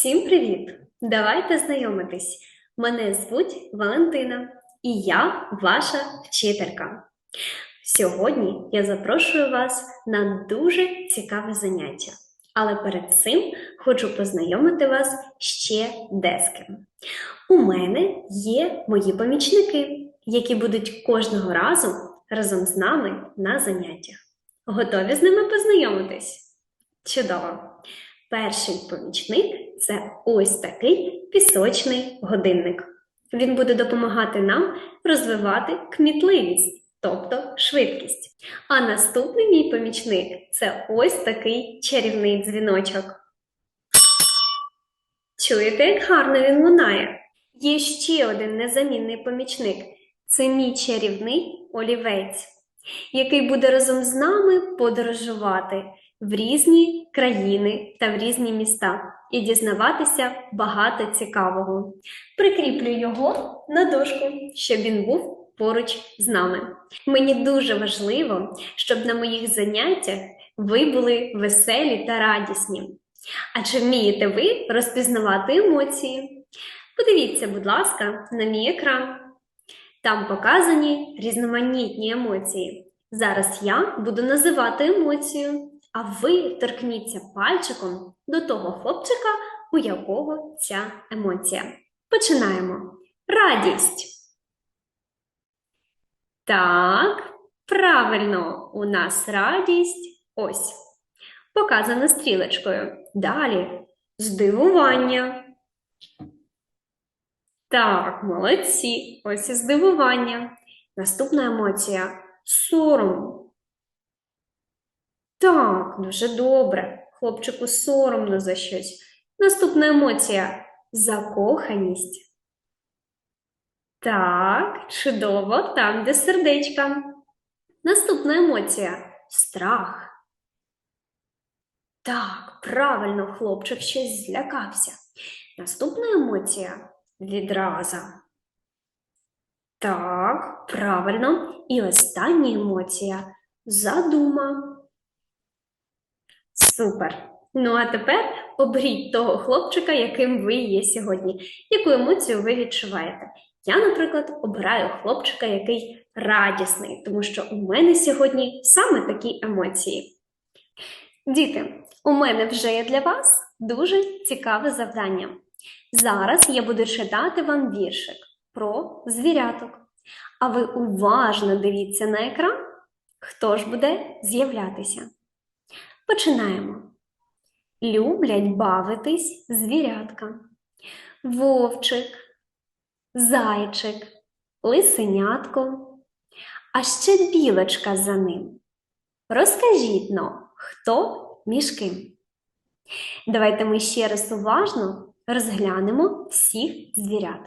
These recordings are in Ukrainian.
Всім привіт! Давайте знайомитись. Мене звуть Валентина, і я ваша вчителька. Сьогодні я запрошую вас на дуже цікаве заняття. Але перед цим хочу познайомити вас ще де. У мене є мої помічники, які будуть кожного разу разом з нами на заняттях. Готові з ними познайомитись? Чудово! Перший помічник це ось такий пісочний годинник. Він буде допомагати нам розвивати кмітливість, тобто швидкість. А наступний мій помічник це ось такий чарівний дзвіночок. Чуєте, як гарно він лунає? Є ще один незамінний помічник це мій чарівний олівець, який буде разом з нами подорожувати в різні країни та в різні міста і дізнаватися багато цікавого. Прикріплю його на дошку, щоб він був поруч з нами. Мені дуже важливо, щоб на моїх заняттях ви були веселі та радісні. А чи вмієте ви розпізнавати емоції? Подивіться, будь ласка, на мій екран. Там показані різноманітні емоції. Зараз я буду називати емоцію, а ви торкніться пальчиком до того хлопчика, у якого ця емоція. Починаємо. Радість. Так, правильно, у нас радість ось. Показано стрілочкою. Далі здивування. Так, молодці. Ось і здивування. Наступна емоція сором. Так, дуже добре. Хлопчику соромно за щось. Наступна емоція закоханість. Так, чудово, там, де сердечка. Наступна емоція страх. Так, правильно, хлопчик щось злякався. Наступна емоція відраза. Так, правильно. І остання емоція задума. Супер! Ну а тепер оберіть того хлопчика, яким ви є сьогодні. Яку емоцію ви відчуваєте? Я, наприклад, обираю хлопчика, який радісний, тому що у мене сьогодні саме такі емоції. Діти, у мене вже є для вас дуже цікаве завдання. Зараз я буду читати вам віршик про звіряток. А ви уважно дивіться на екран, хто ж буде з'являтися. Починаємо. Люблять бавитись звірятка. Вовчик, зайчик, лисенятко, а ще білочка за ним. Розкажіть но, хто між ким? Давайте ми ще раз уважно розглянемо всіх звірят.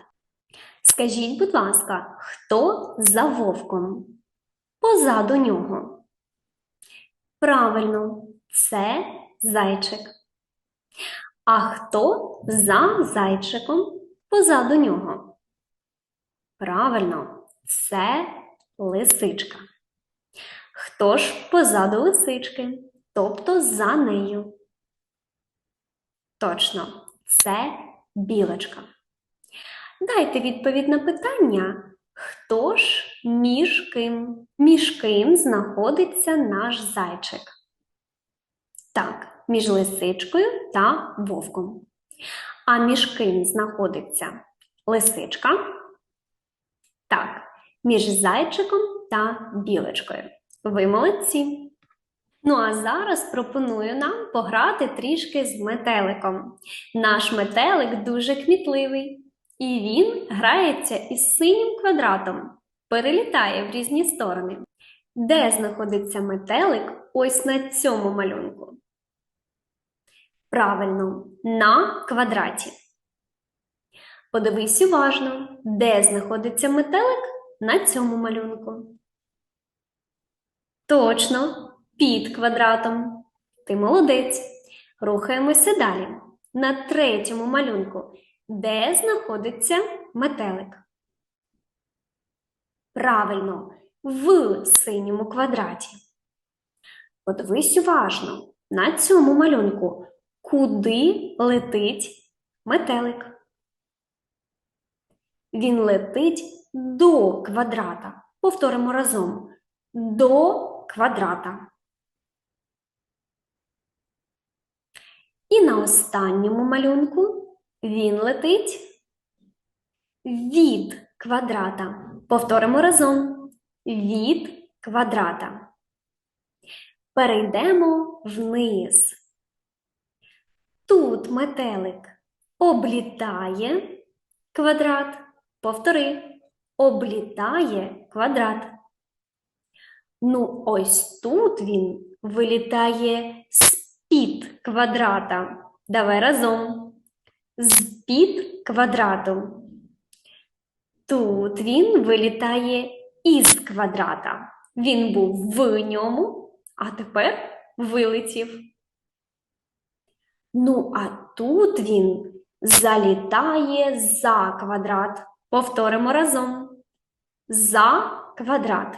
Скажіть, будь ласка, хто за вовком? Позаду нього. Правильно, це зайчик. А хто за зайчиком позаду нього? Правильно, це лисичка. Хто ж позаду лисички? Тобто за нею? Точно, це білочка. Дайте відповідь на питання, хто ж між ким? Між ким знаходиться наш зайчик? Так, між лисичкою та вовком. А між ким знаходиться лисичка? Так, між зайчиком та білочкою. Ви молодці! Ну а зараз пропоную нам пограти трішки з метеликом. Наш метелик дуже кмітливий, і він грається із синім квадратом, перелітає в різні сторони. Де знаходиться метелик ось на цьому малюнку? Правильно, на квадраті. Подивись уважно, де знаходиться метелик на цьому малюнку. Точно, під квадратом. Ти молодець. Рухаємося далі. На третьому малюнку. Де знаходиться метелик? Правильно, в синьому квадраті. Подивись уважно на цьому малюнку, куди летить метелик. Він летить до квадрата. Повторимо разом. До квадрата. І на останньому малюнку він летить від квадрата. Повторимо разом. Від квадрата. Перейдемо вниз. Тут метелик облітає квадрат. Повтори. Облітає квадрат. Ну, ось тут він вилітає з-під квадрата. Давай разом. З-під квадрату. Тут він вилітає із квадрата. Він був в ньому, а тепер вилетів. Ну, а тут він залітає за квадрат. Повторимо разом. За квадрат.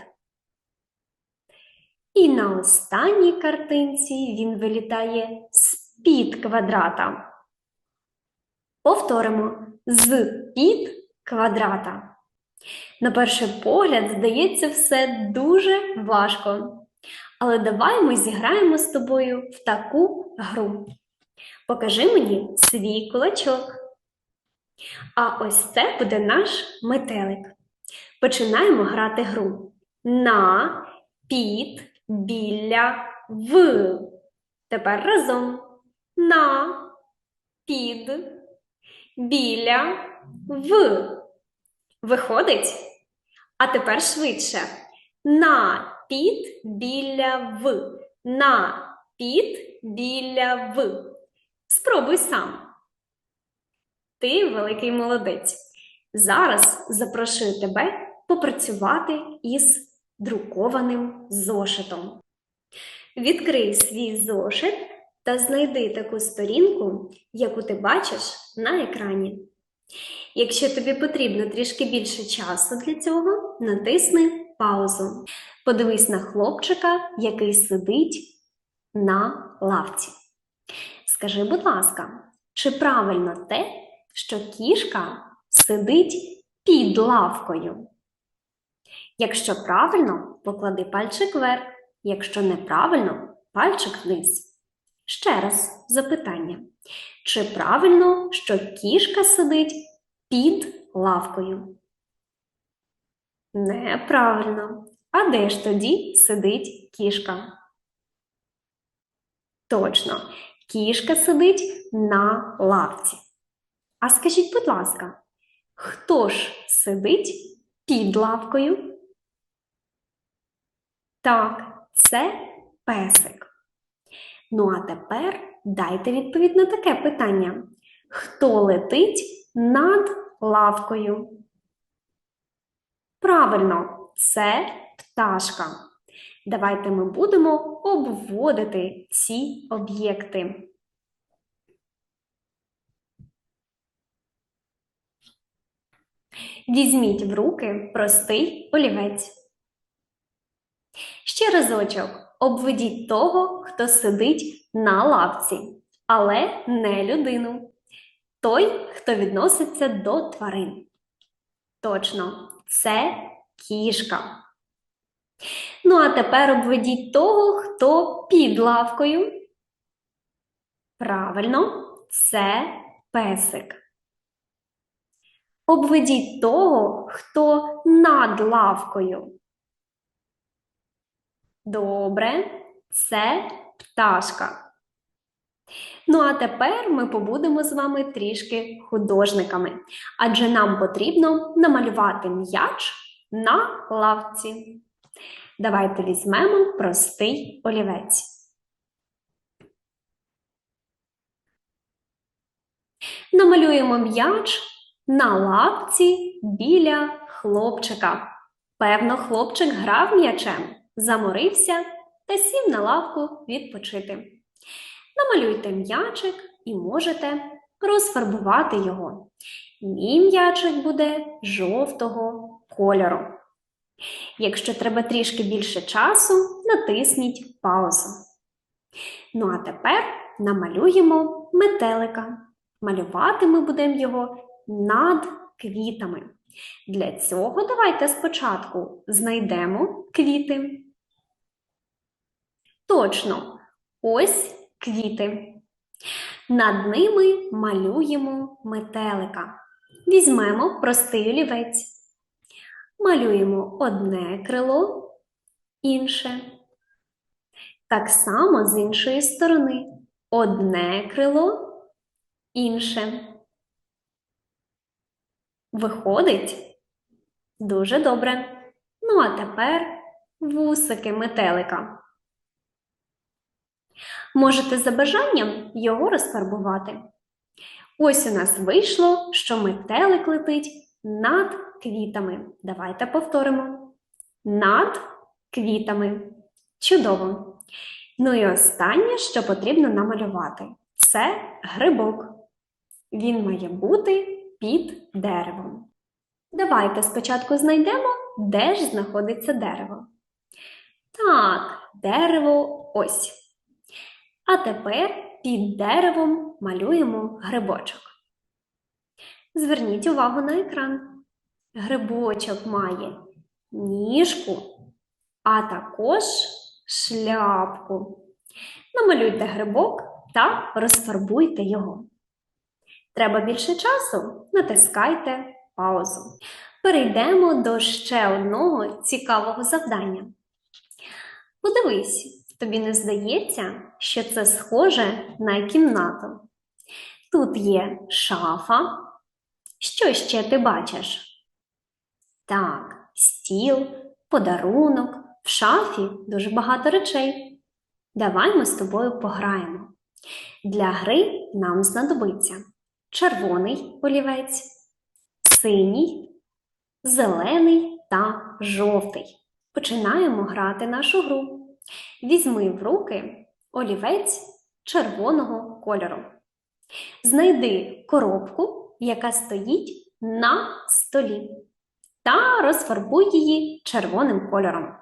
І на останній картинці він вилітає з-під квадрата. Повторимо з-під квадрата. На перший погляд, здається, все дуже важко. Але давай ми зіграємо з тобою в таку гру. Покажи мені свій кулачок. А ось це буде наш метелик. Починаємо грати гру. На, під, біля, в. Тепер разом. На, під, біля, в. Виходить? А тепер швидше. На, під, біля, в. На, під, біля, в. Спробуй сам. Ти великий молодець. Зараз запрошую тебе попрацювати із друкованим зошитом. Відкрий свій зошит та знайди таку сторінку, яку ти бачиш на екрані. Якщо тобі потрібно трішки більше часу для цього, натисни паузу. Подивись на хлопчика, який сидить на лавці. Скажи, будь ласка, чи правильно те, що кішка сидить під лавкою? Якщо правильно, поклади пальчик вверх, якщо неправильно, пальчик вниз. Ще раз запитання. Чи правильно, що кішка сидить під лавкою? Неправильно. А де ж тоді сидить кішка? Точно, кішка сидить на лавці. А скажіть, будь ласка, хто ж сидить під лавкою? Так, це песик. Ну, а тепер дайте відповідь на таке питання. Хто летить над лавкою? Правильно, це пташка. Давайте ми будемо обводити ці об'єкти. Візьміть в руки простий олівець. Ще разочок обведіть того, хто сидить на лавці, але не людину. Той, хто відноситься до тварин. Точно, це кішка. Ну, а тепер обведіть того, хто під лавкою. Правильно, це песик. Обведіть того, хто над лавкою. Добре, це пташка. Ну, а тепер ми побудемо з вами трішки художниками, адже нам потрібно намалювати м'яч на лавці. Давайте візьмемо простий олівець. Намалюємо м'яч на лавці біля хлопчика. Певно, хлопчик грав м'ячем, заморився та сів на лавку відпочити. Намалюйте м'ячик і можете розфарбувати його. Мій м'ячик буде жовтого кольору. Якщо треба трішки більше часу, натисніть паузу. Ну а тепер намалюємо метелика. Малювати ми будемо його над квітами. Для цього давайте спочатку знайдемо квіти. Точно, ось квіти. Над ними малюємо метелика. Візьмемо простий олівець. Малюємо одне крило, інше. Так само з іншої сторони. Одне крило, інше. Виходить? Дуже добре. Ну а тепер вусики метелика. Можете за бажанням його розфарбувати. Ось у нас вийшло, що метелик летить над квітами. Давайте повторимо. Над квітами. Чудово! Ну і останнє, що потрібно намалювати, це грибок. Він має бути під деревом. Давайте спочатку знайдемо, де ж знаходиться дерево. Так, дерево ось. А тепер під деревом малюємо грибочок. Зверніть увагу на екран. Грибочок має ніжку, а також шляпку. Намалюйте грибок та розфарбуйте його. Треба більше часу? Натискайте паузу. Перейдемо до ще одного цікавого завдання. Подивись, тобі не здається, що це схоже на кімнату. Тут є шафа. Що ще ти бачиш? Так, стіл, подарунок, в шафі дуже багато речей. Давай ми з тобою пограємо. Для гри нам знадобиться червоний олівець, синій, зелений та жовтий. Починаємо грати нашу гру. Візьми в руки олівець червоного кольору. Знайди коробку, яка стоїть на столі, та розфарбуй її червоним кольором.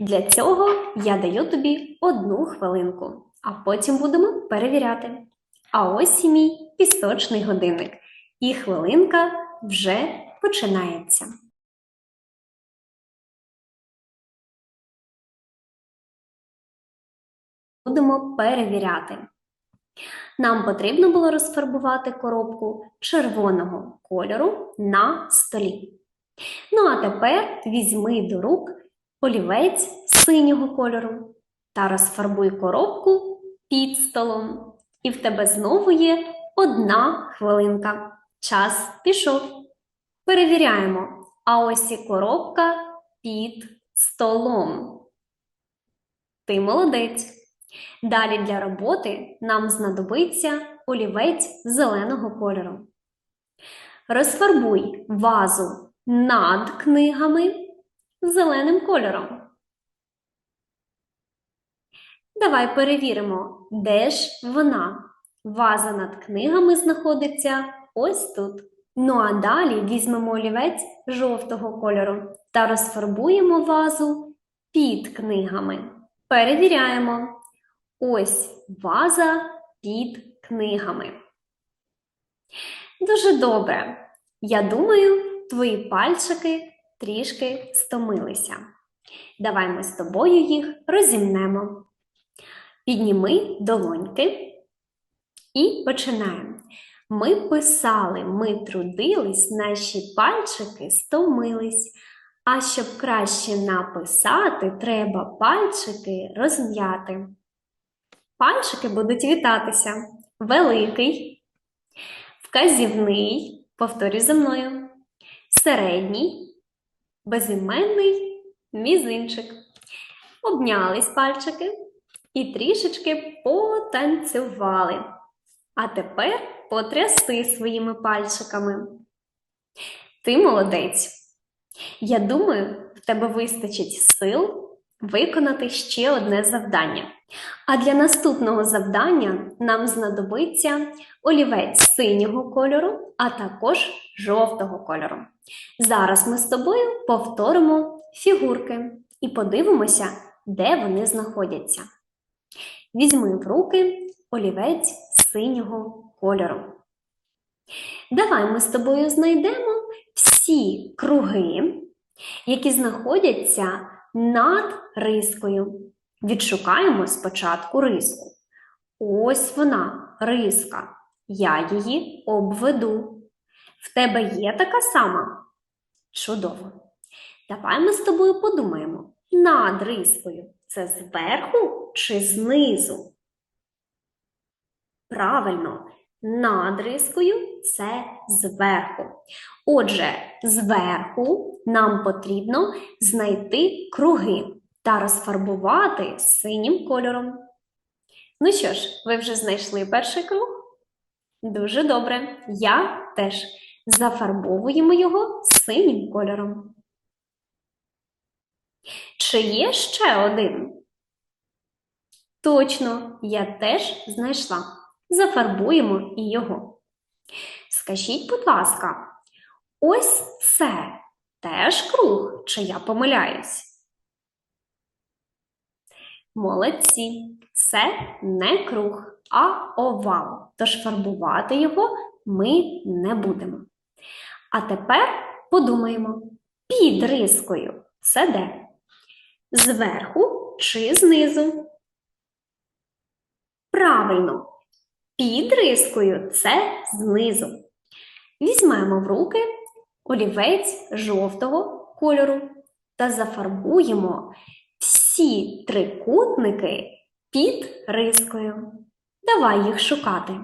Для цього я даю тобі одну хвилинку, а потім будемо перевіряти. А ось і мій пісочний годинник. І хвилинка вже починається. Будемо перевіряти. Нам потрібно було розфарбувати коробку червоного кольору на столі. Ну а тепер візьми до рук олівець синього кольору та розфарбуй коробку під столом. І в тебе знову є одна хвилинка. Час пішов. Перевіряємо. А ось і коробка під столом. Ти молодець. Далі для роботи нам знадобиться олівець зеленого кольору. Розфарбуй вазу над книгами зеленим кольором. Давай перевіримо, де ж вона. Ваза над книгами знаходиться ось тут. Ну а далі візьмемо олівець жовтого кольору та розфарбуємо вазу під книгами. Перевіряємо. Ось ваза під книгами. Дуже добре. Я думаю, твої пальчики трішки стомилися. Давай ми з тобою їх розімнемо. Підніми долоньки і починаємо. Ми писали, ми трудились, наші пальчики стомились. А щоб краще написати, треба пальчики розм'яти. Пальчики будуть вітатися. Великий, вказівний, повторюй за мною, середній, безіменний мізинчик. Обнялись пальчики і трішечки потанцювали. А тепер потряси своїми пальчиками. Ти молодець. Я думаю, в тебе вистачить сил виконати ще одне завдання. А для наступного завдання нам знадобиться олівець синього кольору, а також жовтого кольору. Зараз ми з тобою повторимо фігурки і подивимося, де вони знаходяться. Візьми в руки олівець синього кольору. Давай ми з тобою знайдемо всі круги, які знаходяться над рискою. Відшукаємо спочатку риску. Ось вона, риска. Я її обведу. В тебе є така сама? Чудово. Давай ми з тобою подумаємо. Над рискою це зверху чи знизу? Правильно, над рискою це зверху. Отже, зверху нам потрібно знайти круги та розфарбувати синім кольором. Ну що ж, ви вже знайшли перший круг? Дуже добре. Я теж зафарбовуємо його синім кольором. Чи є ще один? Точно, я теж знайшла. Зафарбуємо і його. Скажіть, будь ласка, ось це теж круг, чи я помиляюсь? Молодці, це не круг, а овал, тож фарбувати його ми не будемо. А тепер подумаємо, під рискою це де? Зверху чи знизу? Правильно, під рискою це знизу. Візьмемо в руки олівець жовтого кольору та зафарбуємо всі трикутники під рискою. Давай їх шукати.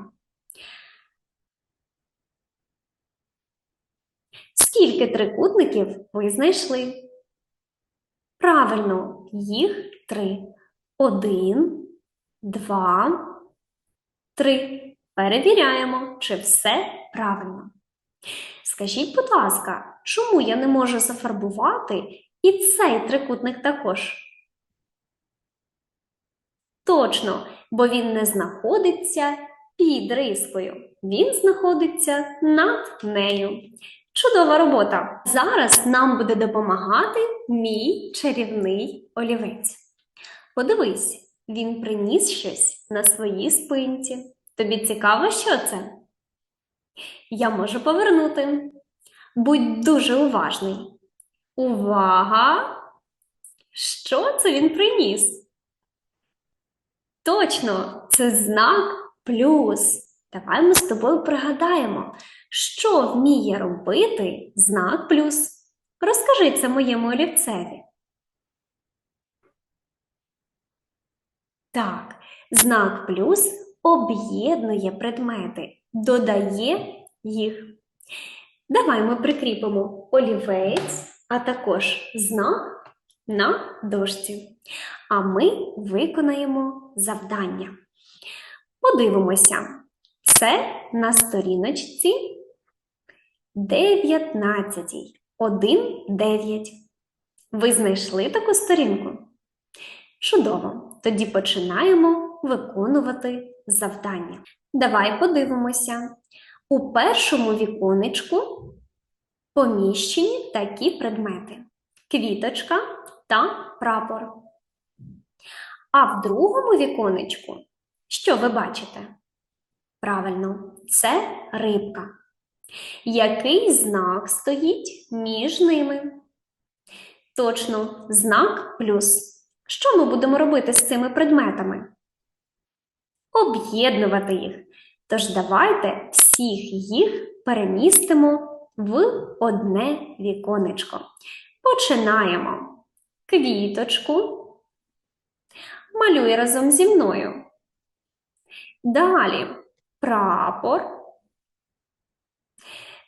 Скільки трикутників ви знайшли? Правильно, їх три. Один, два, три. Перевіряємо, чи все правильно. Скажіть, будь ласка, чому я не можу зафарбувати і цей трикутник також? Точно, бо він не знаходиться під рискою. Він знаходиться над нею. Чудова робота! Зараз нам буде допомагати мій чарівний олівець. Подивись, він приніс щось на своїй спинці. Тобі цікаво, що це? Я можу повернути. Будь дуже уважний. Увага! Що це він приніс? Точно, це знак плюс. Давай ми з тобою пригадаємо, що вміє робити знак плюс. Розкажи це моєму олівцеві. Так, знак плюс об'єднує предмети, додає їх. Давай ми прикріпимо олівець, а також знак на дошці. А ми виконаємо завдання. Подивимося. Це на сторіночці 19. 1, 9. Ви знайшли таку сторінку? Чудово! Тоді починаємо виконувати завдання. Давай подивимося. У першому віконечку поміщені такі предмети: квіточка та прапор. А в другому віконечку, що ви бачите? Правильно, це рибка. Який знак стоїть між ними? Точно, знак плюс. Що ми будемо робити з цими предметами? Об'єднувати їх. Тож давайте всіх їх перемістимо в одне віконечко. Починаємо. Квіточку. Малюй разом зі мною. Далі прапор.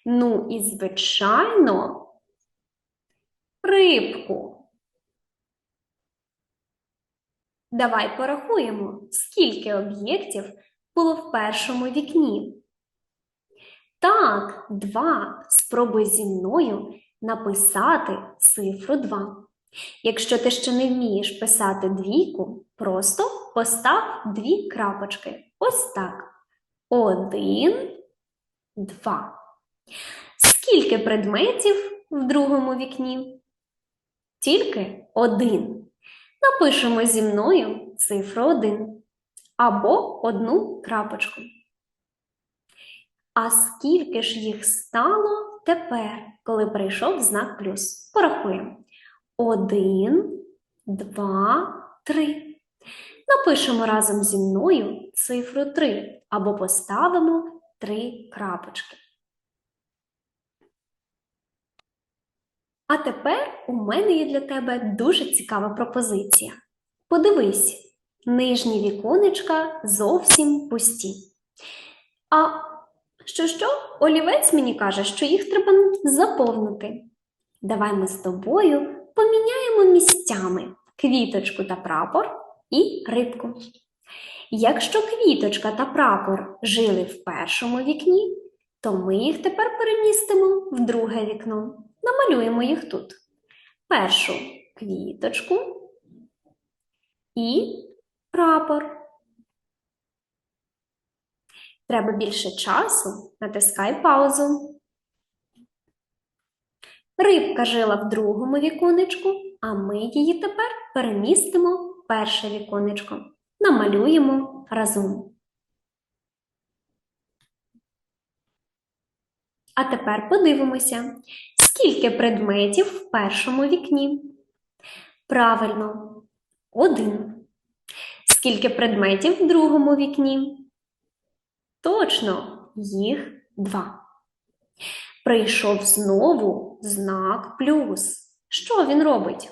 Ну і, звичайно, рибку. Давай порахуємо, скільки об'єктів було в першому вікні. Так, два. Спробуй зі мною написати цифру 2. Якщо ти ще не вмієш писати двійку, просто постав дві крапочки. Ось так. Один, два. Скільки предметів в другому вікні? Тільки один. Напишемо зі мною цифру 1 або одну крапочку. А скільки ж їх стало тепер, коли прийшов знак плюс? Порахуємо. Один, два, три. Напишемо разом зі мною цифру 3 або поставимо три крапочки. А тепер у мене є для тебе дуже цікава пропозиція. Подивись, нижні віконечка зовсім пусті. А що що? Олівець мені каже, що їх треба заповнити. Давай ми з тобою поміняємо місцями квіточку та прапор і рибку. Якщо квіточка та прапор жили в першому вікні, то ми їх тепер перемістимо в друге вікно. Намалюємо їх тут. Першу квіточку і прапор. Треба більше часу, натискай паузу. Рибка жила в другому віконечку, а ми її тепер перемістимо в перше віконечко. Намалюємо разом. А тепер подивимося, скільки предметів в першому вікні. Правильно, один. Скільки предметів в другому вікні? Точно, їх два. Прийшов знову знак плюс. Що він робить?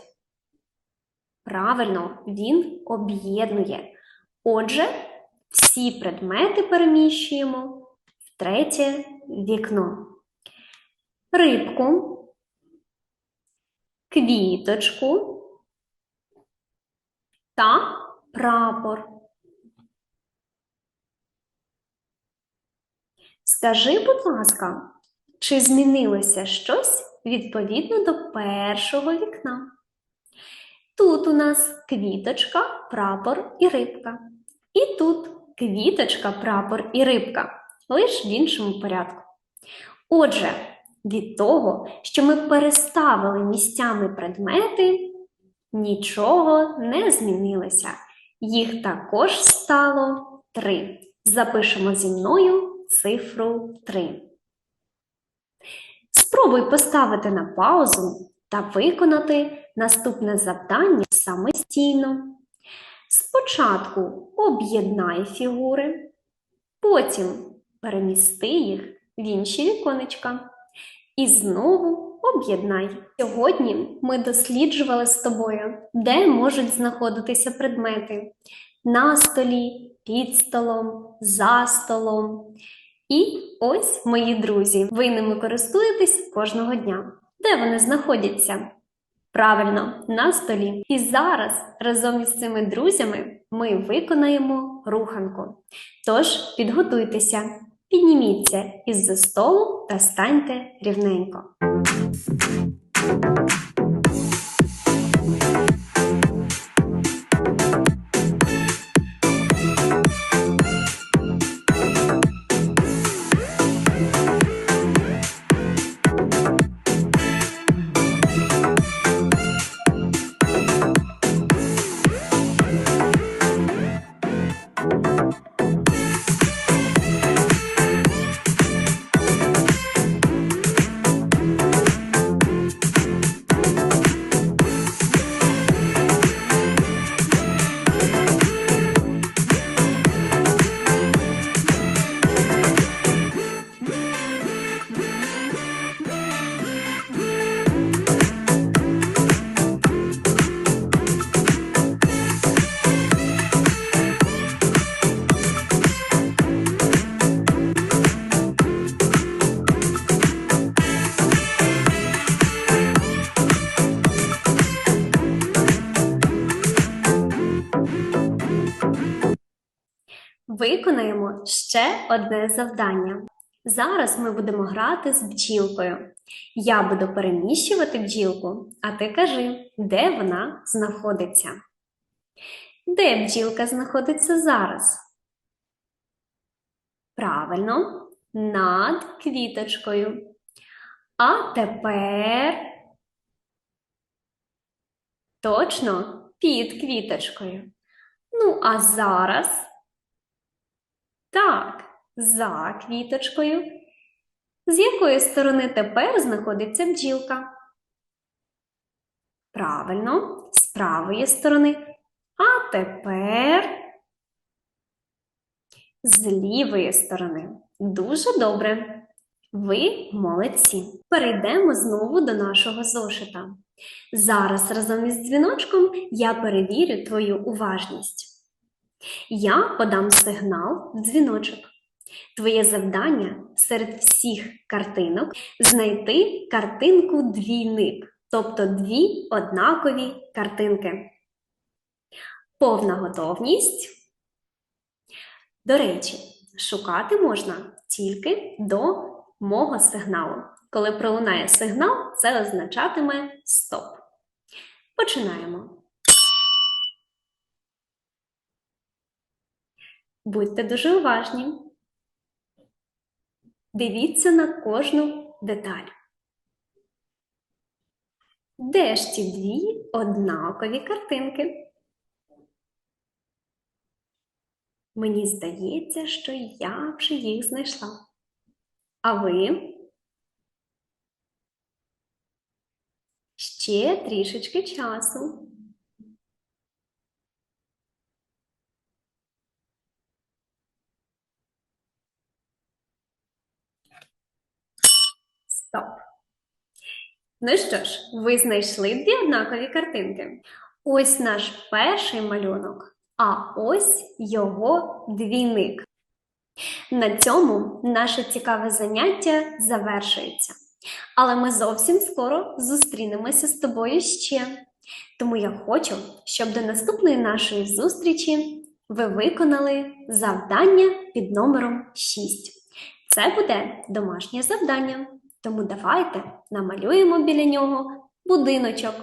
Правильно, він об'єднує. Отже, всі предмети переміщуємо в третє вікно. Рибку, квіточку та прапор. Скажи, будь ласка, чи змінилося щось відповідно до першого вікна? Тут у нас квіточка, прапор і рибка. І тут квіточка, прапор і рибка, лише в іншому порядку. Отже, від того, що ми переставили місцями предмети, нічого не змінилося. Їх також стало три. Запишемо зі мною цифру 3. Спробуй поставити на паузу та виконати наступне завдання самостійно. Спочатку об'єднай фігури, потім перемісти їх в інші віконечка і знову об'єднай. Сьогодні ми досліджували з тобою, де можуть знаходитися предмети на столі, під столом, за столом. І ось мої друзі, ви ними користуєтесь кожного дня. Де вони знаходяться? Правильно, на столі. І зараз разом із цими друзями ми виконаємо руханку. Тож підготуйтеся, підніміться із-за столу та станьте рівненько. Ще одне завдання. Зараз ми будемо грати з бджілкою. Я буду переміщувати бджілку, а ти кажи, де вона знаходиться. Де бджілка знаходиться зараз? Правильно, над квіточкою. А тепер точно під квіточкою. Ну, а зараз так, за квіточкою. З якої сторони тепер знаходиться бджілка? Правильно, з правої сторони. А тепер з лівої сторони. Дуже добре. Ви молодці. Перейдемо знову до нашого зошита. Зараз разом із дзвіночком я перевірю твою уважність. Я подам сигнал в дзвіночок. Твоє завдання серед всіх картинок знайти картинку двійник, тобто дві однакові картинки. Повна готовність. До речі, шукати можна тільки до мого сигналу. Коли пролунає сигнал, це означатиме стоп. Починаємо. Будьте дуже уважні. Дивіться на кожну деталь. Де ж ті дві однакові картинки? Мені здається, що я вже їх знайшла. А ви? Ще трішечки часу. Стоп. Ну що ж, ви знайшли дві однакові картинки. Ось наш перший малюнок, а ось його двійник. На цьому наше цікаве заняття завершується. Але ми зовсім скоро зустрінемося з тобою ще. Тому я хочу, щоб до наступної нашої зустрічі ви виконали завдання під номером 6. Це буде домашнє завдання. Тому давайте намалюємо біля нього будиночок,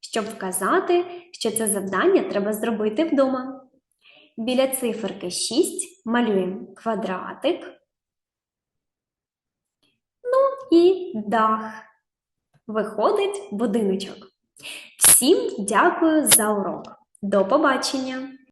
щоб вказати, що це завдання треба зробити вдома. Біля циферки 6 малюємо квадратик. Ну і дах. Виходить будиночок. Всім дякую за урок. До побачення!